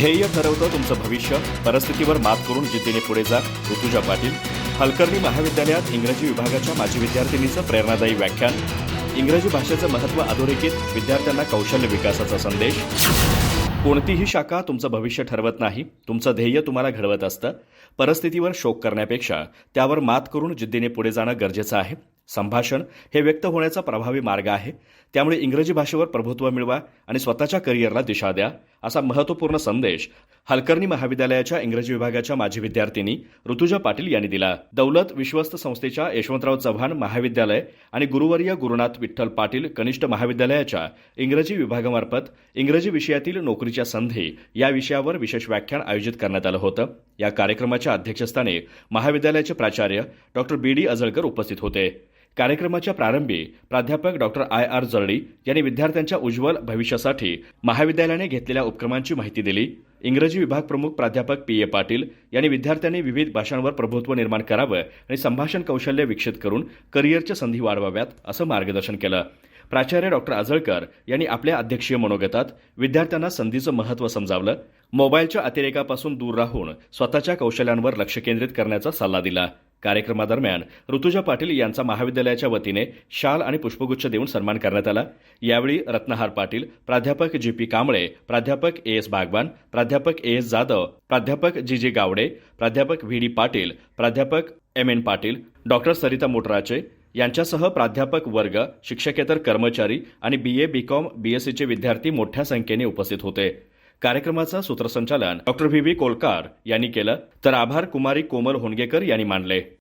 ध्येय ठरवतं तुमचं भविष्य. परिस्थितीवर मात करून जिद्दीने पुढे जा. ऋतुजा पाटील. हलकर्णी महाविद्यालयात इंग्रजी विभागाच्या माजी विद्यार्थिनीचं प्रेरणादायी व्याख्यान. इंग्रजी भाषेचं महत्त्व अधोरेखित. विद्यार्थ्यांना कौशल्य विकासाचा संदेश. कोणतीही शाखा तुमचं भविष्य ठरवत नाही. तुमचं ध्येय तुम्हाला घडवत असतं. परिस्थितीवर शोक करण्यापेक्षा त्यावर मात करून जिद्दीने पुढे जाणं गरजेचं आहे. संभाषण हे व्यक्त होण्याचा प्रभावी मार्ग आहे. त्यामुळे इंग्रजी भाषेवर प्रभुत्व मिळवा आणि स्वतःच्या करिअरला दिशा द्या असा महत्त्वपूर्ण संदेश हलकर्णी महाविद्यालयाच्या इंग्रजी विभागाच्या माजी विद्यार्थिनी ऋतुजा पाटील यांनी दिला. दौलत विश्वस्त संस्थेच्या यशवंतराव चव्हाण महाविद्यालय आणि गुरुवर्य गुरुनाथ विठ्ठल पाटील कनिष्ठ महाविद्यालयाच्या इंग्रजी विभागामार्फत इंग्रजी विषयातील नोकरीच्या संधी या विषयावर विशेष व्याख्यान आयोजित करण्यात आलं होतं. या कार्यक्रमाच्या अध्यक्षस्थानी महाविद्यालयाचे प्राचार्य डॉक्टर बी डी अजळकर उपस्थित होते. कार्यक्रमाच्या प्रारंभी प्राध्यापक डॉक्टर आय. आर. जर्डी यांनी विद्यार्थ्यांच्या उज्ज्वल भविष्यासाठी महाविद्यालयाने घेतलेल्या उपक्रमांची माहिती दिली. इंग्रजी विभाग प्रमुख प्राध्यापक पी. ए. पाटील यांनी विद्यार्थ्यांनी विविध भाषांवर प्रभुत्व निर्माण करावं आणि संभाषण कौशल्य विकसित करून करिअरच्या संधी वाढवाव्यात असं मार्गदर्शन केलं. प्राचार्य डॉक्टर आजळकर यांनी आपल्या अध्यक्षीय मनोगतात विद्यार्थ्यांना संधीचं महत्त्व समजावलं. मोबाईलच्या अतिरेकापासून दूर राहून स्वतःच्या कौशल्यांवर लक्ष केंद्रित करण्याचा सल्ला दिला. कार्यक्रमादरम्यान ऋतुजा पाटील यांचा महाविद्यालयाच्या वतीने शाल आणि पुष्पगुच्छ देऊन सन्मान करण्यात आला. यावेळी रत्नहार पाटील प्राध्यापक जी पी कांबळे प्राध्यापक ए एस बागवान प्राध्यापक ए एस जाधव प्राध्यापक जी जी गावडे प्राध्यापक व्ही डी पाटील प्राध्यापक M N Patil doctor Sarita मोटराचे यांच्यासह प्राध्यापक वर्ग शिक्षकेतर कर्मचारी आणि बी A B com B S सीचे विद्यार्थी मोठ्या संख्येने उपस्थित होते. कार्यक्रमाचं सूत्रसंचालन डॉक्टर व्ही व्ही कोलकार यांनी केलं. तर आभार कुमारी कोमल होनगेकर यांनी मानले.